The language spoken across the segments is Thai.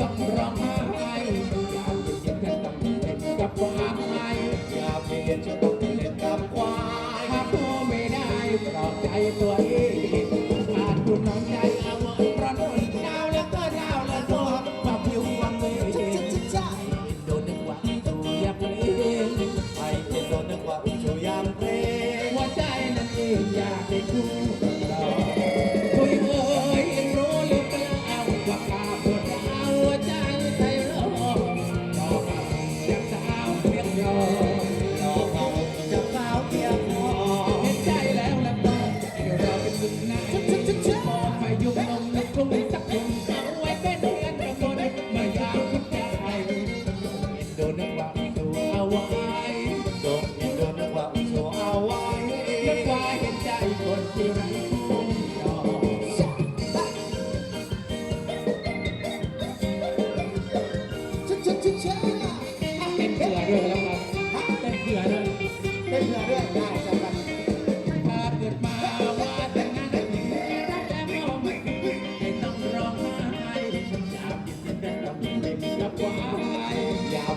ต้องร้องไห้อย่าเปลี่ยนกันต้องเล่นกับควายอย่าเปลี่ยนจะต้องเล่นกับควายหากตัวไม่ได้ปลอบใจตัวเอง Good.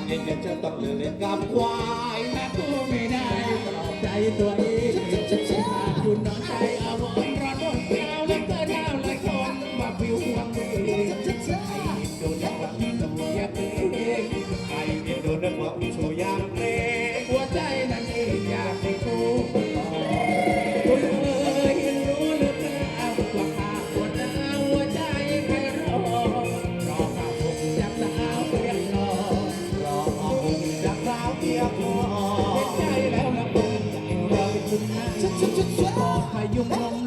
เองจะเจอต้องเลือเล่นกับควายแม่กูไม่ได้ตอดใจตัวเอง Boom, boom, boom.